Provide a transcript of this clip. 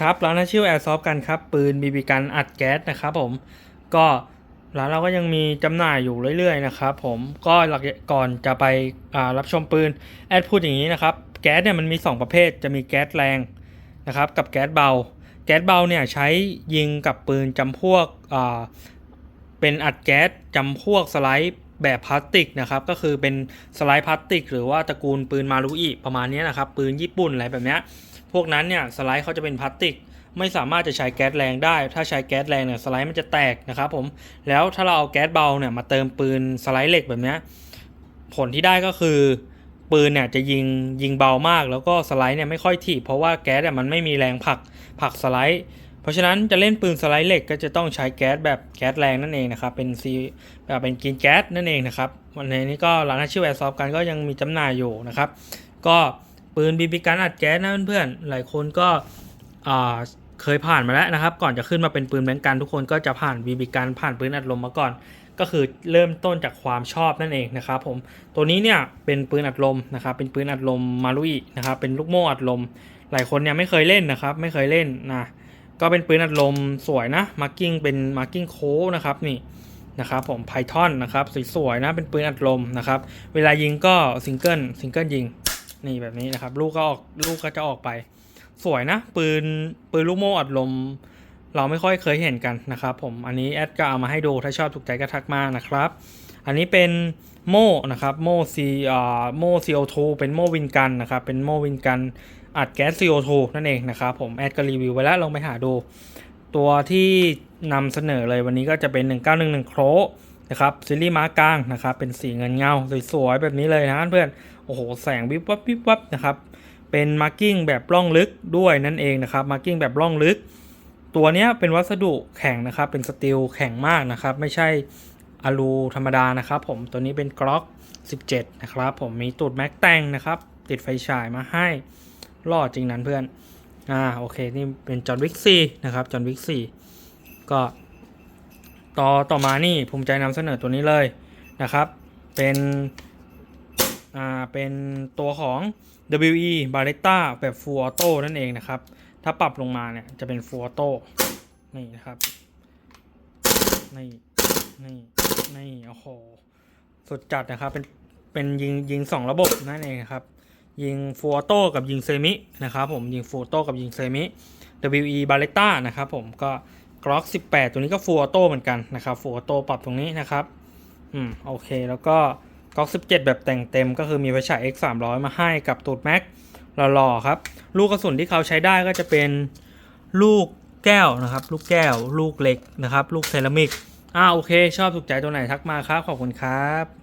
ครับร้านนาชิวแอร์ซอฟกันครับ ปืนบีบีกันอัดแก๊สนะครับผมก็ร้านเราก็ยังมีจำหน่ายอยู่เรื่อยๆนะครับผมก็หลักก่อนจะไปรับชมปืนแอดพูดอย่างนี้นะครับแก๊สเนี่ยมันมี 2 ประเภทจะมีแก๊สแรงนะครับกับแก๊สเบา แก๊สเบาเนี่ยใช้ยิงกับปืนจำพวกเป็นอัดแก๊สจำพวกสไลด์แบบพลาสติกนะครับก็คือเป็นสไลด์พลาสติก หรือว่าตระกูลปืนมารุอิประมาณนี้นะครับปืนญี่ปุ่นอะไรแบบเนี้ย พวกนั้นเนี่ยสไลด์เขาจะเป็นพลาสติก ไม่สามารถจะใช้แก๊สแรงได้ ถ้าใช้แก๊สแรงเนี่ยสไลด์มันจะแตกนะครับผมแล้วถ้าเราเอาแก๊สเบาเนี่ยมาเติมปืนสไลด์เหล็กแบบนี้ผลที่ได้ก็คือปืนเนี่ยจะยิงยิงเบามาก แล้วก็สไลด์เนี่ยไม่ค่อยถีบเพราะว่าแก๊สเนี่ยมันไม่มีแรงผลักผลักสไลด์ เพราะฉะนั้นจะเล่นปืนสไลด์เหล็กก็จะต้องใช้แก๊สแบบแก๊สแรงนั่นเองนะครับเป็นซีแบบเป็นกินแก๊สนั่นเองนะครับวันนี้ก็ร้านอาชีพแอร์ซอฟกันก็ยังมีจำหน่ายอยู่นะครับ ก็ ปืนบีบีกันอัดแก๊สนะเพื่อนๆหลายคนก็เคยผ่านมาแล้วนะครับ ก่อนจะขึ้นมาเป็นปืนแบงกันทุกคนก็จะผ่านบีบีกันผ่านปืนอัดลมมาก่อน ก็คือเริ่มต้นจากความชอบนั่นเองนะครับผมตัวนี้เนี่ยเป็นปืนอัดลมนะครับเป็นปืนอัดลมมารุอินะครับเป็นลูกโม่อัดลม หลายคนเนี่ยไม่เคยเล่นนะครับ ไม่เคยเล่นนะก็เป็นปืนอัดลมสวยนะมาร์กิ้งเป็นมาร์กิ้งโค้นะครับนี่นะครับผมไพทอนนะครับสวยๆนะเป็นปืนอัดลมนะครับเวลายิงก็ซิงเกิลซิงเกิลยิง นี่แบบนี้นะครับ ลูกก็ออกลูกก็จะออกไป สวยนะ ปืนปืนลูกโม่อัดลม เราไม่ค่อยเคยเห็นกันนะครับ ผมอันนี้แอดก็เอามาให้ดูถ้าชอบถูกใจก็ทักมานะครับ อันนี้เป็นโม่นะครับโม่ซีอ่าโม่ CO2 เป็นโม่วินกันนะครับเป็นโม่วินกันอัดแก๊ส CO2 นั่นเองนะครับผมแอดก็รีวิวไว้แล้วลองไปหาดู ตัวที่นำเสนอเลยวันนี้ก็จะเป็น 1911โคร นะครับซีรีส์ม้ากลางนะครับเป็นสีเงินเงาสวยๆแบบนี้เลยนะเพื่อนโอ้โหแสงวิบวับวิบวับนะครับเป็นมาร์กิ้งแบบร่องลึกด้วยนั่นเองนะครับมาร์กิ้งแบบร่องลึก ตัวเนี้ยเป็นวัสดุแข็งนะครับเป็นสตีลแข็งมากนะครับไม่ใช่อะลูธรรมดานะครับผมตัวนี้เป็นกล็อก 17 นะครับผมมีตูดแม็กแตงนะครับติดไฟฉายมาให้รอจริงนั้นเพื่อนอ่าโอเคนี่เป็นจอห์นวิกซีนะครับจอห์นวิกซีก็ ต่อต่อมานี่ภูมิใจนำเสนอตัวนี้เลยนะครับ เป็นอ่าเป็นตัวของ WE Barretta แบบ Full Auto นั่นเองนะครับ ถ้าปรับลงมาเนี่ยจะเป็น Full Auto นี่นะครับ นี่ นี่ นี่โอ้โห สุดจัดนะครับ เป็น เป็นยิงยิงสองระบบนั่นเองครับ ยิง Full Auto กับยิงเซมินะครับผม ยิง Full Auto กับยิงเซมิ WE Barretta นะครับผมก็ Glock 18 ตัวนี้ก็ Full Auto เหมือนกันนะครับ Full Auto ปรับตรงนี้นะครับ อืม โอเค แล้วก็ Glock 17 แบบแต่งเต็มก็คือมีไฟฉาย X 300มาให้กับตูดแม็กหล่อๆครับ ลูกกระสุนที่เขาใช้ได้ก็จะเป็นลูกแก้วนะครับ ลูกแก้ว ลูกเหล็กนะครับ ลูกเซรามิก อ่า โอเค ชอบถูกใจตัวไหนทักมาครับ ขอบคุณครับ